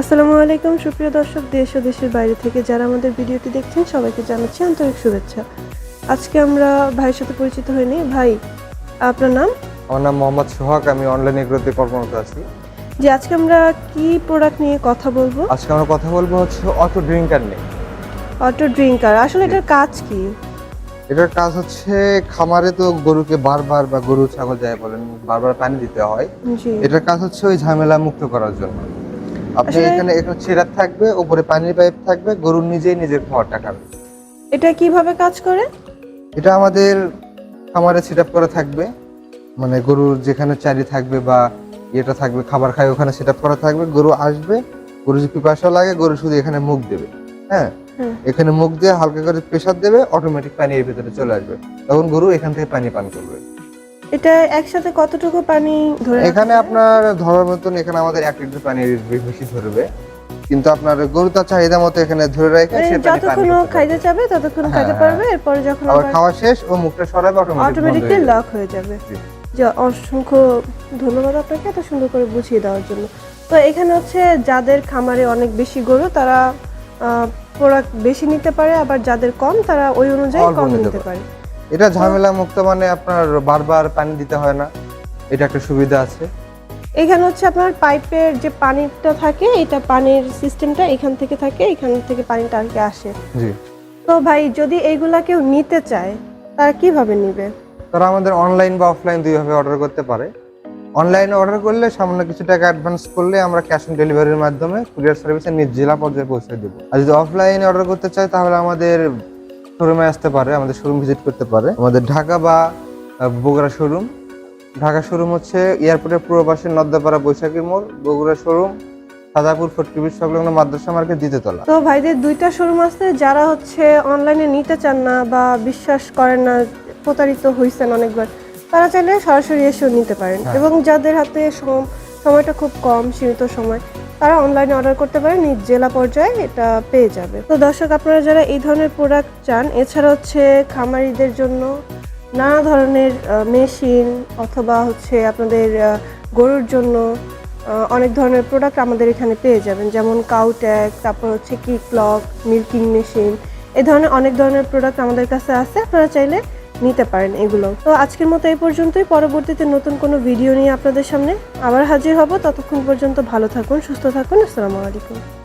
আসসালামু আলাইকুম সুপ্রিয় দর্শক দেশ ও দেশের বাইরে থেকে যারা আমাদের ভিডিওটি দেখছেন সবাইকে জানাচ্ছি আন্তরিক শুভেচ্ছা। আজকে আমরা ভাইয়ের সাথে পরিচিত হইনি। ভাই আপনার নাম? আমার নাম মোহাম্মদ সোহাগ আমি অনলাইন এগ্রোতে কর্মরত আছি। যে আজকে আমরা কি প্রোডাক্ট নিয়ে কথা বলব? আজকে আমরা কথা বলব হচ্ছে অটো ড্রিঙ্কার নিয়ে। অটো ড্রিঙ্কার আসলে এটার কাজ কি? এটার কাজ হচ্ছে খামারে তো গরুকে বারবার বা গরু ছাগল যাই বলেন বারবার পানি দিতে হয়। এটার কাজ হচ্ছে ওই ঝামেলা মুক্ত করার জন্য। আপনি এখানে এখানে ছেড়ার থাকবে উপরে পানির পাইপ থাকবে গরু নিজেই নিজের খাবারটা খাবে এটা কীভাবে কাজ করে? এটা আমাদের খামারে সেট করা থাকবে। মানে গরুর যেখানে চারি থাকবে বা ইয়েটা থাকবে খাবার খায় ওখানে সেট করা থাকবে। গরু আসবে গরু যদি পিপাসা লাগে গরু শুধু এখানে মুখ দেবে। হ্যাঁ? এখানে মুখ দিয়ে হালকা করে প্রেসার দেবে অটোমেটিক পানি এর ভিতরে চলে আসবে। তখন গরু এখান থেকে পানি পান করবে। এটা একসাথে কতটুকু পানি ধরে এখানে আপনার ধরার মতন এখানে আমাদের এক লিটার পানি বেশি ধরবে। কিন্তু আপনার গরু তার চাহিদা মতো এখানে ধরে রেখে যতক্ষণ। খাইতে চাবে ততক্ষণ হ্যাঁ, খাইতে হ্যাঁ। পারবে এরপরে যখন আবার খাওয়া শেষ ও মুখটা সরাবে অটোমেটিকলি লক হয়ে যাবে। যে অসংখ্য ধন্যবাদ আপনাকে এত সুন্দর করে বুঝিয়ে দেওয়ার জন্য। তো এখানে হচ্ছে যাদের খামারে অনেক বেশি গরু তারা প্রোডাক্ট বেশি নিতে পারে আবার যাদের কম তারা ওই অনুযায়ী কম নিতে পারে। এটা ঝামেলা মুক্ত মানে আপনার বারবার পানি দিতে হয় না। এটা একটা সুবিধা আছে। এখানে হচ্ছে আপনার পাইপের যে পানিটা থাকে এটা পানির সিস্টেমটা এখান থেকে থাকে এখান থেকে পানিটা আর কি আসে। জি। তো ভাই যদি এইগুলা কেউ নিতে চায় তারা কীভাবে নিবে? তারা আমাদের অনলাইন বা অফলাইন দুইভাবে অর্ডার করতে পারে। অনলাইনে অর্ডার করলে সামান্য কিছু টাকা অ্যাডভান্স করলে আমরা ক্যাশ অন ডেলিভারির মাধ্যমে কুরিয়ার সার্ভিসে নিজ জেলা পর্যায়ে পৌঁছে দেবো। আর যদি অফলাইনে অর্ডার করতে চায় তাহলে আমাদের শোরুমে আসতে পারে আমাদের শোরুম ভিজিট করতে পারে। আমাদের ঢাকা বা বগুড়া শোরুম ঢাকা শোরুম হচ্ছে এয়ারপোর্টের পূর্ব পাশে নদ্দাপাড়া বৈশাখী মোড় বগুড়া শোরুম সাদাপুর ফটকিবির সংলগ্ন মাদ্রাসা মার্কেট দ্বিতীয়তলা তো ভাইদের দুইটা শোরুম আছে যারা হচ্ছে অনলাইনে নিতে চান না বা বিশ্বাস করেন না প্রতারিত হয়েছেন অনেকবার তারা চাইলে সরাসরি এসেও নিতে পারেন। হ্যাঁ। এবং যাদের হাতে সময়টা খুব কম সীমিত সময় তারা অনলাইনে অর্ডার করতে পারে, নিজ জেলা পর্যায়ে এটা পেয়ে যাবে। তো দর্শক, আপনারা যারা এই ধরনের প্রোডাক্ট চান, এছাড়া হচ্ছে খামারিদের জন্য নানা ধরনের মেশিন অথবা হচ্ছে আপনাদের গরুর জন্য অনেক ধরনের প্রোডাক্ট আমাদের এখানে পেয়ে যাবেন। যেমন কাউট্যাগ তারপর হচ্ছে কিক ক্লক মিল্কিং মেশিন এ ধরনের অনেক ধরনের প্রোডাক্ট আমাদের কাছে আছে। আপনারা চাইলে নিতে পারেন এগুলো। তো আজকের মতো এই পর্যন্তই। পরবর্তীতে নতুন কোনো ভিডিও নিয়ে আপনাদের সামনে আবার হাজির হব। ততক্ষণ পর্যন্ত ভালো থাকুন, সুস্থ থাকুন। আসসালামু আলাইকুম।